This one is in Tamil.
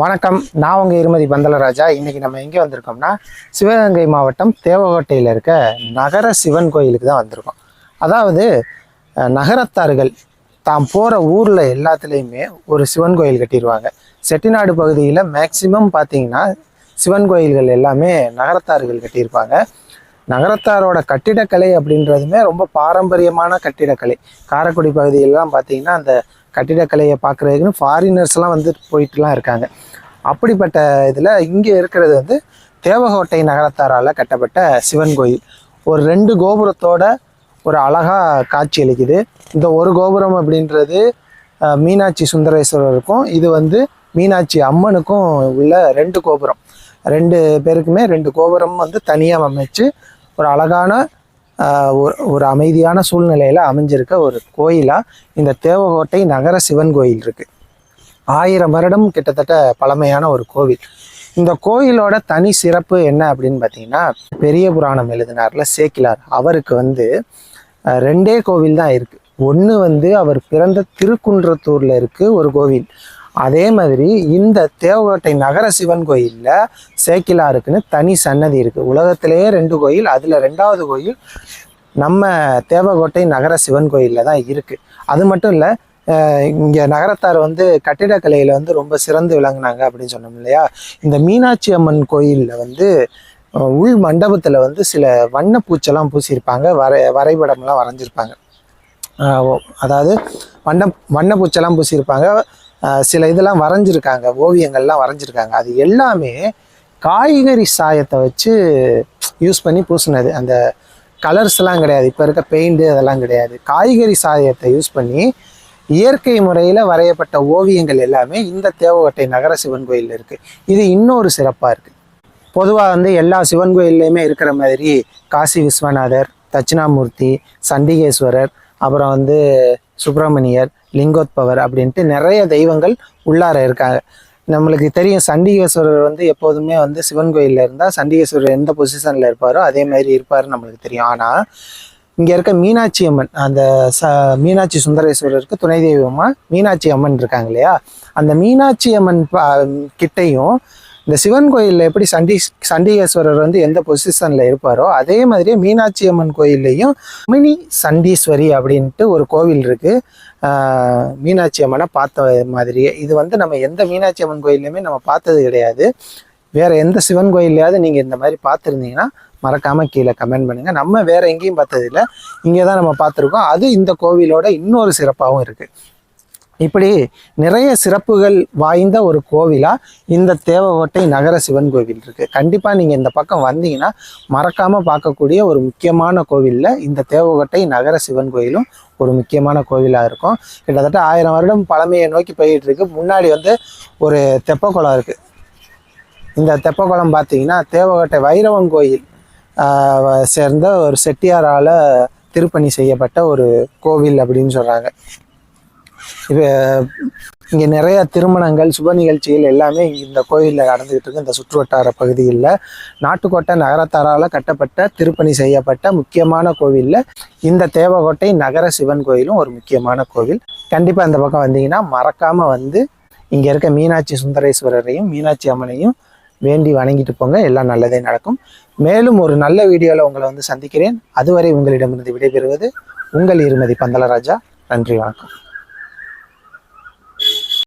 வணக்கம். நான் உங்கள் இருமதி பந்தலராஜா. இன்றைக்கி நம்ம எங்கே வந்திருக்கோம்னா சிவகங்கை மாவட்டம் தேவகோட்டையில் இருக்க நகர சிவன் கோயிலுக்கு தான் வந்திருக்கோம். அதாவது நகரத்தார்கள் தாம் போகிற ஊரில் எல்லாத்துலேயுமே ஒரு சிவன் கோயில் கட்டிடுவாங்க செட்டிநாடு பகுதியில் மேக்சிமம் பார்த்தீங்கன்னா சிவன் கோயில்கள் எல்லாமே நகரத்தார்கள் கட்டியிருப்பாங்க. நகரத்தாரோட கட்டிடக்கலை அப்படின்றதுமே ரொம்ப பாரம்பரியமான கட்டிடக்கலை. காரைக்குடி பகுதியிலலாம் பார்த்தீங்கன்னா அந்த கட்டிடக்கலையை பார்க்குறதுக்குன்னு ஃபாரினர்ஸ்லாம் வந்து போயிட்டுலாம் இருக்காங்க. அப்படிப்பட்ட இதில் இங்கே இருக்கிறது வந்து தேவகோட்டை நகரத்தாரால் கட்டப்பட்ட சிவன் கோயில். ஒரு ரெண்டு கோபுரத்தோட ஒரு அழகாக காட்சி அளிக்குது. இந்த ஒரு கோபுரம் அப்படின்றது மீனாட்சி சுந்தரேஸ்வரருக்கும் இது வந்து மீனாட்சி அம்மனுக்கும் உள்ள ரெண்டு கோபுரம். ரெண்டு பேருக்குமே ரெண்டு கோபுரம் வந்து தனியாக அமைச்சு ஒரு அழகான ஒரு ஒரு அமைதியான சூழ்நிலையில் அமைஞ்சிருக்க ஒரு கோயிலாக இந்த தேவகோட்டை நகர சிவன் கோயில் இருக்குது ஆயிரம் வருடம் கிட்டத்தட்ட பழமையான ஒரு கோவில். இந்த கோயிலோட தனி சிறப்பு என்ன அப்படின்னு பார்த்தீங்கன்னா பெரிய புராணம் எழுதினார்ல சேக்கிலார். அவருக்கு வந்து ரெண்டே கோவில் தான் இருக்குது ஒன்று வந்து அவர் பிறந்த திருக்குன்றத்தூரில் இருக்குது ஒரு கோவில். அதே மாதிரி இந்த தேவகோட்டை நகர சிவன் கோயிலில் சேக்கிலாருக்குன்னு தனி சன்னதி இருக்குது உலகத்திலேயே ரெண்டு கோயில் அதில் ரெண்டாவது கோயில் நம்ம தேவகோட்டை நகர சிவன் கோயிலில் தான் இருக்குது அது மட்டும் இல்லை இங்கே நகரத்தார் வந்து கட்டிடக்கலையில் வந்து ரொம்ப சிறந்து விளங்குனாங்க அப்படின்னு சொன்னோம் இல்லையா? இந்த மீனாட்சி அம்மன் கோயிலில் வந்து உள் மண்டபத்தில் வந்து சில வண்ணப்பூச்செல்லாம் பூசியிருப்பாங்க. வரை வரைபடம்லாம் வரைஞ்சிருப்பாங்க. அதாவது வண்ண வண்ணப்பூச்செல்லாம் பூசியிருப்பாங்க. சில இதெல்லாம் வரைஞ்சிருக்காங்க ஓவியங்கள்லாம் வரைஞ்சிருக்காங்க. அது எல்லாமே காய்கறி சாயத்தை வச்சு யூஸ் பண்ணி பூசினது. அந்த கலர்ஸ்லாம் கிடையாது. இப்போ இருக்க பெயிண்ட்டு அதெல்லாம் கிடையாது. காய்கறி சாயத்தை யூஸ் பண்ணி இயற்கை முறையில் வரையப்பட்ட ஓவியங்கள் எல்லாமே இந்த தேவகோட்டை நகர சிவன் கோயிலில் இருக்குது இது இன்னொரு சிறப்பாக இருக்குது பொதுவாக வந்து எல்லா சிவன் கோயில்லையுமே இருக்கிற மாதிரி காசி விஸ்வநாதர் தட்சிணாமூர்த்தி சண்டிகேஸ்வரர் அப்புறம் வந்து சுப்பிரமணியர் லிங்கோத்பவர் அப்படின்ட்டு நிறைய தெய்வங்கள் உள்ளார இருக்காங்க. நம்மளுக்கு தெரியும் சண்டிகேஸ்வரர் வந்து எப்போதுமே வந்து சிவன் கோயிலில் இருந்தால் சண்டிகேஸ்வரர் எந்த பொசிஷனில் இருப்பாரோ அதே மாதிரி இருப்பார் நம்மளுக்கு தெரியும். ஆனால் இங்கே இருக்க மீனாட்சி அம்மன் அந்த ச மீனாட்சி சுந்தரேஸ்வரருக்கு துணை தெய்வமாக மீனாட்சி அம்மன் இருக்காங்க இல்லையா? அந்த மீனாட்சி அம்மன் கிட்டையும் இந்த சிவன் கோயிலில் எப்படி சண்டி சண்டிகேஸ்வரர் வந்து எந்த பொசிஷனில் இருப்பாரோ அதே மாதிரியே மீனாட்சி அம்மன் கோயில்லையும் மினி சண்டீஸ்வரி அப்படின்ட்டு ஒரு கோவில் இருக்குது மீனாட்சி அம்மனை பார்த்த மாதிரியே. இது வந்து நம்ம எந்த மீனாட்சி அம்மன் கோயிலையுமே நம்ம பார்த்தது கிடையாது. வேற எந்த சிவன் கோயில்லையாவது நீங்கள் இந்த மாதிரி பார்த்துருந்தீங்கன்னா மறக்காமல் கீழே கமெண்ட் பண்ணுங்கள் நம்ம வேறு எங்கேயும் பார்த்ததில்ல. இங்கே தான் நம்ம பார்த்துருக்கோம். அது இந்த கோவிலோட இன்னொரு சிறப்பாகவும் இருக்குது இப்படி நிறைய சிறப்புகள் வாய்ந்த ஒரு கோவிலா இந்த தேவகோட்டை நகர சிவன் கோவில் இருக்கு. கண்டிப்பா நீங்க இந்த பக்கம் வந்தீங்கன்னா மறக்காம பார்க்கக்கூடிய ஒரு முக்கியமான கோவில்ல இந்த தேவகோட்டை நகர சிவன் கோயிலும் ஒரு முக்கியமான கோவிலா இருக்கும். கிட்டத்தட்ட ஆயிரம் வருடம் பழமையை நோக்கி போயிட்டு இருக்கு. முன்னாடி வந்து ஒரு தெப்பக்குளம் இருக்கு. இந்த தெப்பக்குளம் பார்த்தீங்கன்னா தேவகோட்டை வைரவன் கோயில் சேர்ந்த ஒரு செட்டியாரால் திருப்பணி செய்யப்பட்ட ஒரு கோவில் அப்படின்னு சொல்கிறாங்க இங்கே நிறைய திருமணங்கள் சுப நிகழ்ச்சிகள் எல்லாமே இந்த கோயிலில் நடந்துகிட்டு இருக்கு. இந்த சுற்றுவட்டார பகுதியில் நாட்டுக்கோட்டை நகரத்தாரால் கட்டப்பட்ட திருப்பணி செய்யப்பட்ட முக்கியமான கோவிலில் இந்த தேவகோட்டை நகர சிவன் கோயிலும் ஒரு முக்கியமான கோவில். கண்டிப்பாக இந்த பக்கம் வந்தீங்கன்னா மறக்காமல் வந்து இங்கே இருக்க மீனாட்சி சுந்தரேஸ்வரரையும் மீனாட்சி அம்மனையும் வேண்டி வணங்கிட்டு போங்க. எல்லாம் நல்லதே நடக்கும். மேலும் ஒரு நல்ல வீடியோவில் உங்களை வந்து சந்திக்கிறேன். அதுவரை உங்களிடமிருந்து விடைபெறுவது உங்கள் இருமதி பந்தலராஜா நன்றி வணக்கம்.